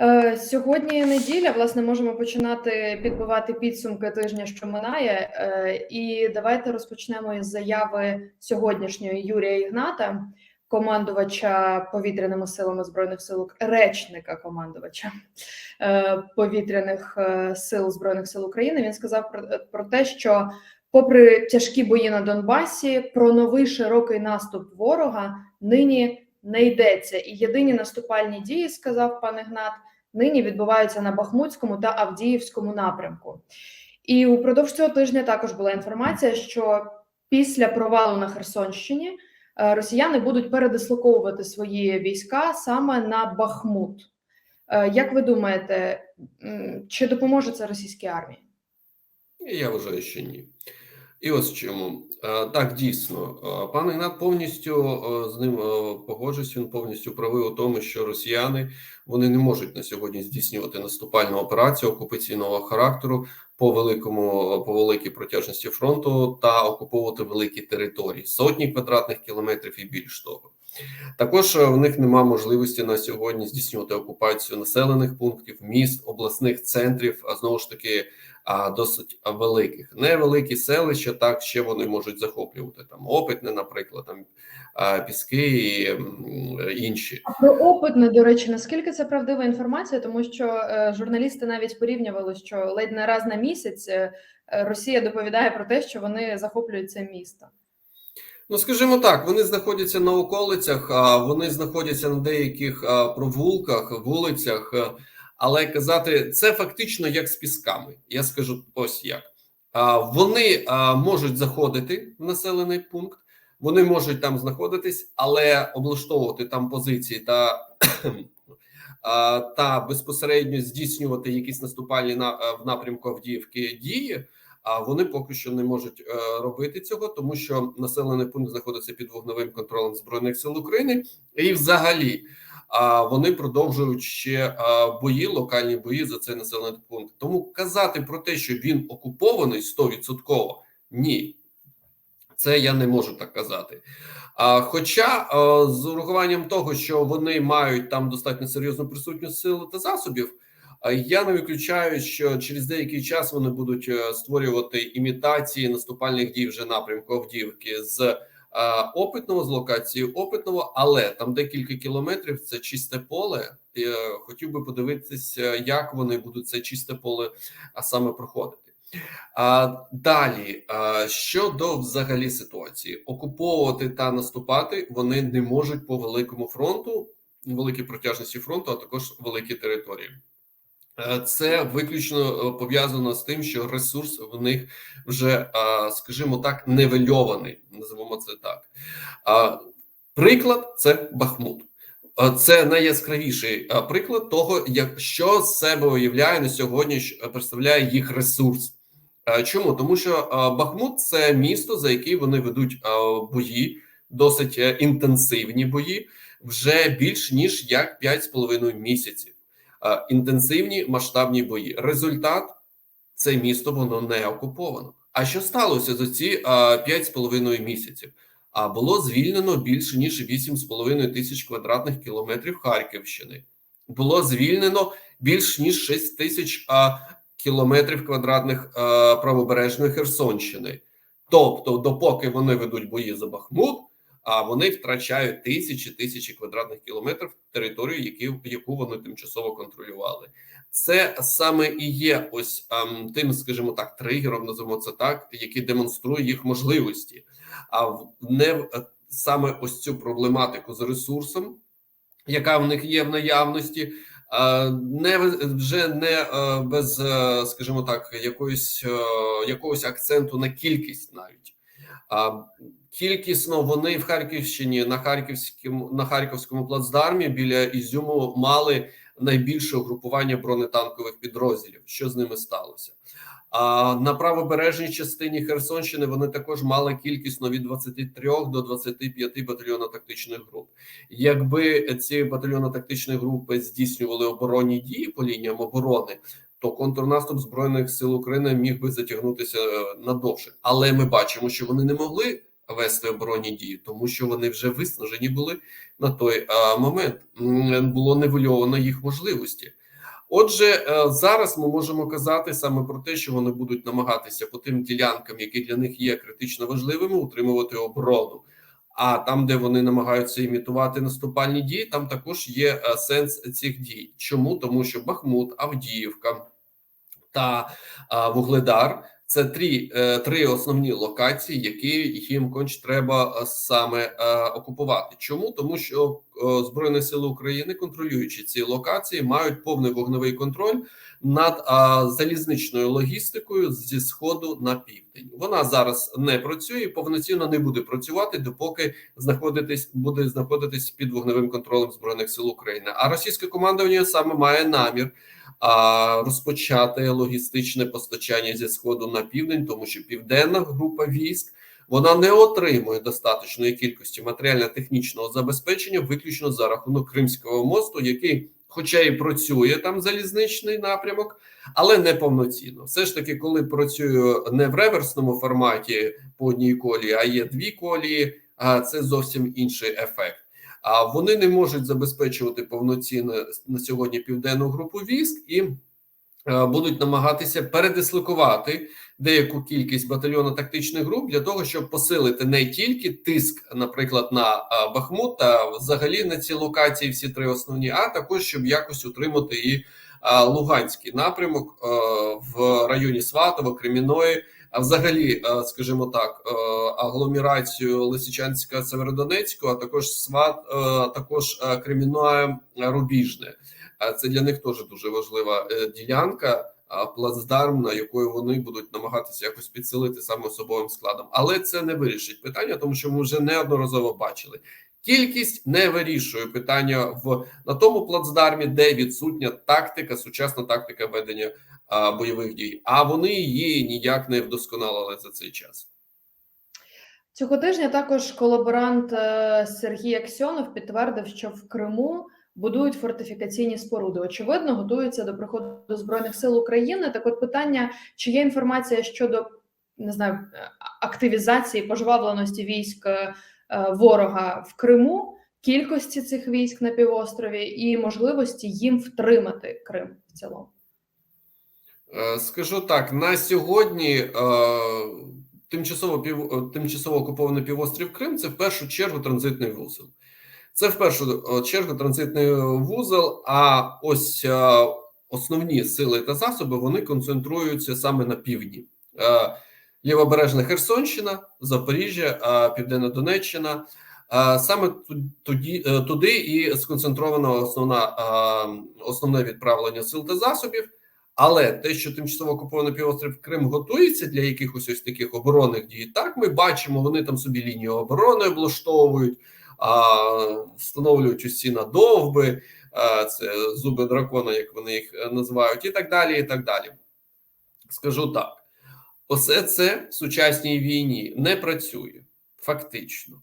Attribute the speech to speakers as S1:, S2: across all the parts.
S1: Е, Сьогодні неділя. Власне, можемо починати підбивати підсумки тижня, що минає. Е, І давайте розпочнемо із заяви сьогоднішньої Юрія Ігната, командувача повітряними силами збройних сил речника командувача е, повітряних сил збройних сил України. Він сказав про те, що, попри тяжкі бої на Донбасі, про новий широкий наступ ворога нині не йдеться. І єдині наступальні дії, сказав пан Ігнат, нині відбуваються на Бахмутському та Авдіївському напрямку. І упродовж цього тижня також була інформація, що після провалу на Херсонщині е, росіяни будуть передислоковувати свої війська саме на Бахмут. Е, Як ви думаєте, чи допоможе це російській армії?
S2: Я вважаю, що ні. І ось чому. Е, Так, дійсно, Е, пан Ігнат повністю е, з ним погоджуюсь, він повністю правий у тому, що росіяни вони не можуть на сьогодні здійснювати наступальну операцію окупаційного характеру по великому по великій протяжності фронту та окуповувати великі території, сотні квадратних кілометрів і більш того. Також в них нема можливості на сьогодні здійснювати окупацію населених пунктів, міст, обласних центрів, а знову ж таки а досить великих. Невеликі селища так ще вони можуть захоплювати там опитне, наприклад, там піски і інші.
S1: А Про опитне, до речі, наскільки це правдива інформація, тому що е, журналісти навіть порівнювали, що ледь не раз на місяць е, е, Росія доповідає про те, що вони захоплюють це місто.
S2: Ну, скажімо так, вони знаходяться на околицях, а вони знаходяться на деяких провулках, вулицях. Але казати це фактично як з пісками. Я скажу ось як. Вони можуть заходити в населений пункт, вони можуть там знаходитись, але облаштовувати там позиції та, та безпосередньо здійснювати якісь наступальні на в напрямку Авдіївки дії. А вони поки що не можуть е, робити цього, тому що населений пункт знаходиться під вогневим контролем збройних сил України, і взагалі а вони продовжують ще бої, локальні бої за цей населений пункт. Тому казати про те, що він окупований 100%, ні, це я не можу так казати. А, хоча з урахуванням того, що вони мають там достатньо серйозну присутність сил та засобів. Я не виключаю, що через деякий час вони будуть е, створювати імітації наступальних дій вже напрямку Авдіївки з опитного з локації опитного, але там декілька кілометрів це чисте поле. Я хотів би подивитися, як вони будуть це чисте поле а саме проходити. А далі щодо взагалі ситуації, окуповувати та наступати вони не можуть по великому фронту, великій протяжності фронту, а також великі території. Е, Це виключно е, пов'язано з тим, що ресурс в них вже, е, скажімо так, невельований. Називаємо це так. Приклад це Бахмут. Це найяскравіший приклад того, як що з себе уявляє на сьогодні, представляє їх ресурс. Чому? Тому що Бахмут це місто, за яке вони ведуть бої, досить інтенсивні бої, вже більш ніж як 5,5 місяців. Е, інтенсивні масштабні бої. Результат це місто воно не окуповано. А що сталося за ці а, 5,5 місяців? А було звільнено більше ніж 8,5 тисяч квадратних кілометрів Харківщини. Було звільнено більш ніж 6 тисяч а, кілометрів квадратних правобережної Херсонщини. Тобто, допоки вони ведуть бої за Бахмут, а вони втрачають тисячі тисячі квадратних кілометрів територію, які, яку вони тимчасово контролювали. Це саме і є ось ем, тим, скажімо так, тригером, називаємо це так, який демонструє їх можливості, а в- не в- е, саме ось цю проблематику з ресурсом, яка в них є в наявності. е, Не вже не е, без, скажімо так, якоїсь якогось акценту на кількість навіть. Кількісно вони в Харківщині на харківському на харківському плацдармі біля Ізюму мали найбільше угрупування бронетанкових підрозділів. Що з ними сталося? А на правобережній частині Херсонщини вони також мали кількісно від 23 до 25 батальйонно-тактичних груп. Якби ці батальйонно-тактичні групи здійснювали оборонні дії по лініям оборони, то контрнаступ збройних сил України міг би затягнутися е, надовше. Але ми бачимо, що вони не могли вести оборонні дії, тому що вони вже виснажені були на той момент. Було нивельовано їх можливості. Отже, е, зараз ми можемо казати саме про те, що вони будуть намагатися по тим ділянкам, які для них є критично важливими, утримувати оборону. А там, де вони намагаються імітувати наступальні дії, там також є е, сенс цих дій. Чому тому, що Бахмут, Авдіївка та Вугледар це три, е, три основні локації, які їм конч треба е, саме е, окупувати. Чому тому, що збройні сили України, контролюючи ці локації, мають повний вогневий контроль над залізничною логістикою зі сходу на південь. Вона зараз не працює повноцінно не буде працювати, допоки знаходитись буде знаходитись під вогневим контролем збройних сил України. А російське командування саме має намір а, розпочати логістичне постачання зі сходу на південь, тому що південна група військ. Вона не отримує достаточної кількості матеріально-технічного забезпечення, виключно за рахунок Кримського мосту, який, хоча і працює там залізничний напрямок, але не повноцінно. Все ж таки, коли працює не в реверсному форматі по одній колії, а є дві колії, а це зовсім інший ефект. А вони не можуть забезпечувати повноцінно на сьогодні південну групу військ і е, будуть намагатися передислокувати деяку кількість батальйонно-тактичних груп для того, щоб посилити не тільки тиск, наприклад, на е, Бахмут та взагалі на ці локації, всі три основні, а також щоб якось утримати і е, Луганський напрямок в районі Сватова, Креміної. А взагалі, е, скажімо так, е, агломерацію Лисичанська Северодонецького, а також Сват, е, також е, Рубіжне. Це для них теж дуже важлива ділянка, плацдарм, на якої вони будуть намагатися якось підсилити саме особовим складом. Але це не вирішить питання, тому що ми вже неодноразово бачили. Кількість не вирішує питання в на тому плацдармі, де відсутня тактика, сучасна тактика ведення а, бойових дій. А вони її ніяк не вдосконалили за цей час.
S1: Цього тижня також колаборант е, Сергій Аксьонов підтвердив, що в Криму будують фортифікаційні споруди. Очевидно, готуються до приходу до збройних сил України. Так, от питання: чи є інформація щодо не знаю е, активізації пожвавленості військ е, ворога в Криму, кількості цих військ на півострові і можливості їм втримати Крим в цілому?
S2: Е, Скажу так: на сьогодні е, тимчасово пів е, тимчасово окупований півострів Крим це в першу чергу транзитний вузол. Це в першу е, чергу транзитний вузол. А ось е, основні сили та засоби вони концентруються саме на півдні. Лівобережна Херсонщина, Запоріжжя, Південна Донеччина. Саме ту- тоді е, туди і сконцентровано основна основне відправлення сил та засобів. Але те, що тимчасово окупований півострів Крим готується для якихось ось таких оборонних дій, так ми бачимо, вони там собі лінію оборони облаштовують, встановлюють усі надовби, це зуби дракона, як вони їх е, називають, і так далі. І так далі. Скажу так: усе це в сучасній війні не працює фактично.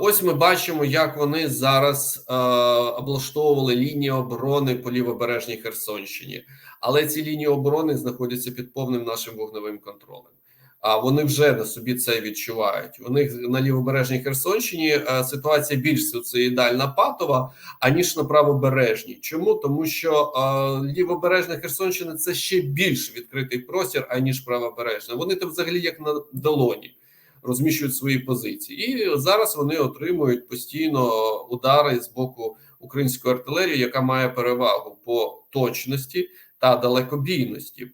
S2: Ось ми бачимо, як вони зараз е, облаштовували лінії оборони по лівобережній Херсонщині але ці лінії оборони знаходяться під повним нашим вогневим контролем. А вони вже на собі це відчувають. У них на лівобережній Херсонщині е, ситуація більш суїцидальна патова, аніж на правобережній. Чому тому, що е, лівобережна Херсонщина це ще більш відкритий простір, аніж правобережна. Вони там взагалі як на долоні розміщують свої позиції, і зараз вони отримують постійно удари з боку української артилерії, яка має перевагу по точності та далекобійності.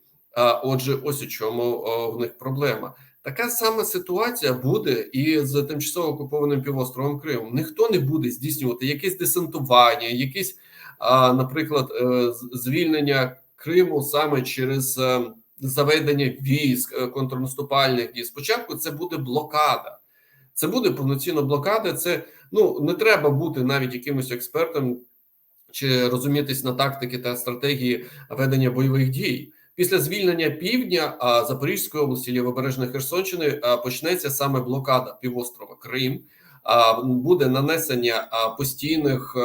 S2: Отже, ось у чому в них проблема. Така сама ситуація буде і з тимчасово окупованим півостровом Кримом. Ніхто не буде здійснювати якесь десантування, якісь, наприклад, е, звільнення Криму саме через е, заведення військ е, контрнаступальних дій. Спочатку це буде блокада. Це буде повноцінна блокада. Це ну не треба бути навіть якимось експертом чи розумітись на тактики та стратегії ведення бойових дій. Після звільнення півдня Запорізької області, Лівобережної Херсонщини почнеться саме блокада півострова Крим. Буде нанесення постійних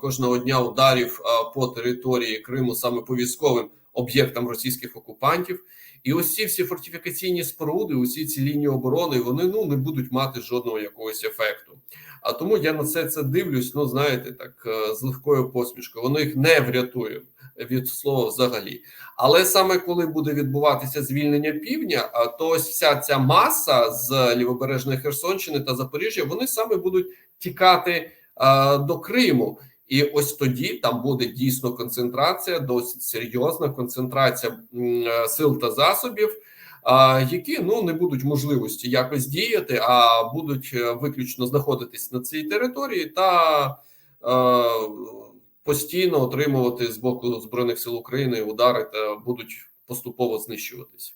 S2: кожного дня ударів по території Криму саме по військовим об'єктам російських окупантів. І ось ці всі фортифікаційні споруди, усі ці лінії оборони, вони ну не будуть мати жодного якогось ефекту. А тому я на це це дивлюсь. Ну знаєте, так е, з легкою посмішкою. Воно їх не врятує від слова взагалі. Але саме коли буде відбуватися звільнення півдня, то ось вся ця маса з лівобережної Херсонщини та Запоріжжя вони саме будуть тікати а, до Криму. І ось тоді там буде дійсно концентрація, досить серйозна концентрація е, сил та засобів, які ну не будуть можливості якось діяти, а будуть е, виключно знаходитись на цій території та е, постійно отримувати з боку збройних сил України удари та будуть поступово знищуватись.